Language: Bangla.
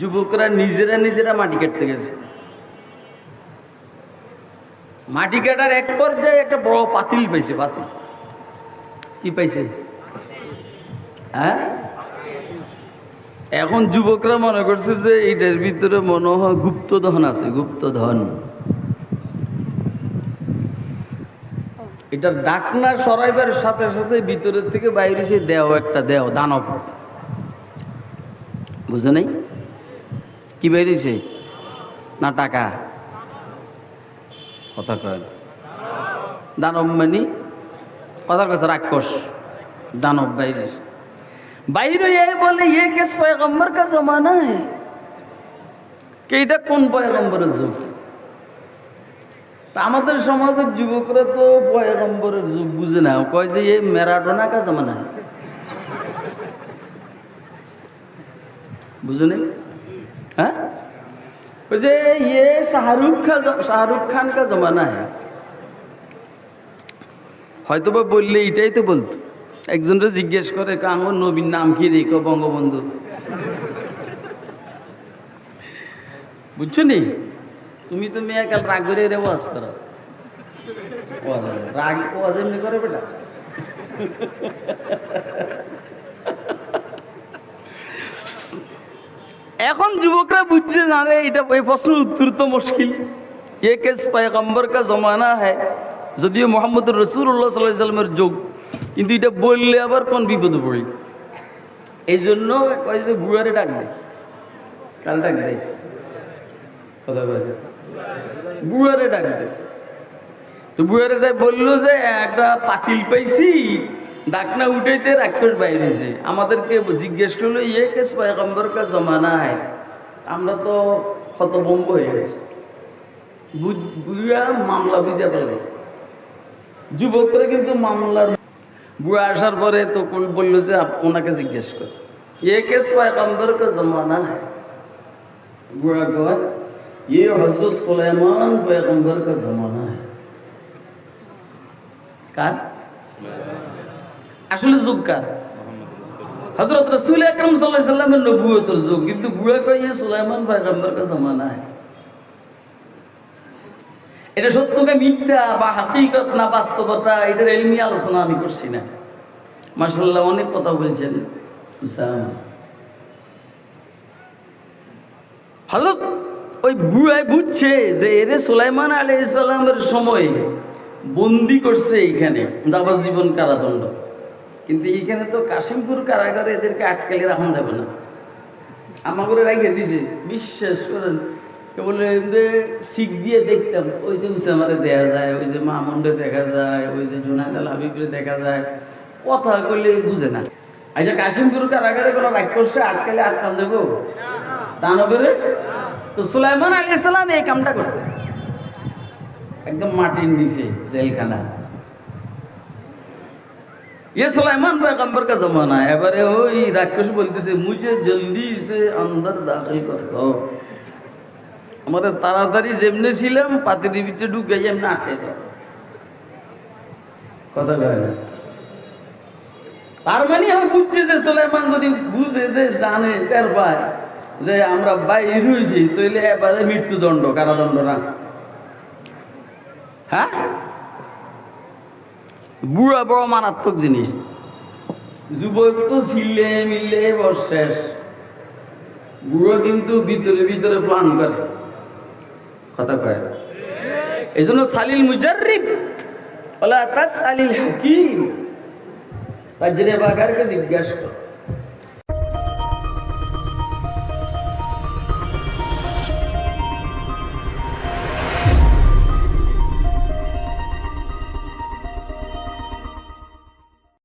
যুবকরা নিজেরা নিজেরা মাটি কাটতে গেছে। মাটি কাটার এক পর্যায়ে একটা বড় পাতিল পাইছে, পাতিল। কি পাইছে? হ্যাঁ? এখন যুবকরা মনে করছে যে এইটার ভিতরে মনে হয় গুপ্তধন আছে, গুপ্তধন। এটার ডাকনা সরাইবার সাথে সাথে ভিতরের থেকে বাইরে সে দেও একটা দেও দানব। বুঝে নাই কি বেরিয়েছে? না টাকা। কথা কয়। দানব মানে? কথার কথা রাক্ষস। দানব বাইরে বাইরে বলে ইয়ে কেস পয়গম্বর কা মানে কে এটা কোন পয়গম্বরের যুগ? আমাদের সমাজের যুবকরা তো পয়গম্বরের যুগ বুঝে না। কয় যে এই মেরাডোনা কা মানে বুঝে নেই? যে ইয়ে শাহরুখ খান শাহরুখ খান কা জমানা है হয়তো বা বললে এটাই তো বলতো। একজনরে জিজ্ঞেস করে আমার নবীর নাম কি রে? কো বঙ্গবন্ধু। বুঝছ নি তুমি তো মেয়ে কাল রাগ করে রে ওয়াজ করো। রাগ ওয়াজ এমনি করে বেটা। এখন যুবকরা বুঝছে না রে, এটা এই প্রশ্নের উত্তর তো মুশকিল। এ কেস পয়গম্বর কা জমানা হ্যায় যদিও মোহাম্মদ রসুল্লাহ সাল্লাহ সাল্লামের যোগ, কিন্তু এটা বললে আবার কোন বিপদে পড়ি? এই জন্য কয় যে বুয়ারে ডাক দেয় কাল ডাক দেয় কথা ডাক দেয় তো বুয়ারে যাই বলল যে, একটা পাতিল পাইছি ডাকনা উঠাইতে রাক্ষস বাইরেছে আমাদেরকে জিজ্ঞেস করল ইয়ে কেস পয়গম্বর জমা নাই আমরা তো হতভঙ্গ হয়ে গেছি। বুয়া মামলা বুঝা ফেলেছে। যুবকরা কিন্তু মামলার বুয়া আসার পরে তো বলল যে ওনাকে জিজ্ঞেস কর। ইয়ে কেস পয়গম্বর জমা নাই বুয়া কয় ইয়ে হজরত সুলাইমান পায়গম্বর কাজ জমা নাই কার? আসলে যুগ কার? হজরত রসুল আকরম সাল্লাহ সাল্লামের নবুয়তর যুগ, কিন্তু বুড়া কয়ে সুলাইমান পায়গম্বরকে জমানায় এটা সত্যকে মিথ্যা বা হাকিকত না বাস্তবতা, এটার এলমি আলোচনা আমি করছি না। মার্শাল্লাহ অনেক কথা বলছেন হজরত ওই বুড়ায় বুঝছে যে এরে সুলাইমান আলি ইসলামের সময় বন্দি করছে এইখানে, যাবার জীবন কারাদণ্ড। কিন্তু এইখানে তো কাশিমপুর কারাগারে এদেরকে আটকালে রাখা যাবে না। আমাকে রেখে দিছে। বিশ্বাস করেন বলে শিখ দিয়ে দেখতাম। ওই যে উসামারে দেখা যায়, ওই যে মামুন্ডে দেখা যায়, ওই যে জুনাইদাল হাবিবরে দেখা যায়। কথা কইলে বুঝে না। আচ্ছা কাশিমপুর কারাগারে কোনো রাক্ষসে আটকালে আটকাল যাব? দানবেরে? তো সুলাইমান আলী ইসলাম এই কামটা করতে। একদম মাটির নিচে জেলখানা ये सुलाइमान पैगंबर का जमाना है এবারে ওই রাক্ষস বলতেছে মুঝে জলদি সে अंदर दाखिल कर दो আমাদের তাড়াতাড়ি যেমনে ছিলাম পাতির ভিতরে ঢুকে যেমনি আটকে দাও কথা কয় না তার মানে আমি বুঝছি যে সুলাইমান যদি বুঝে যে জানে টের পায় যে আমরা বাইর হয়েছি তাইলে এবারে মৃত্যুদণ্ড কারাদণ্ড না হ্যাঁ বুড়া বড় মারাত্মক জিনিস। যুবক তো ছিলে মিলে বর শেষ। বুড়ো কিন্তু ভিতরে ভিতরে প্লান করে। কথা কয়। এই জন্য সালিল মুজারিব ওলা তাস আলিল হাকিম বাগারকে জিজ্ঞাসা কর।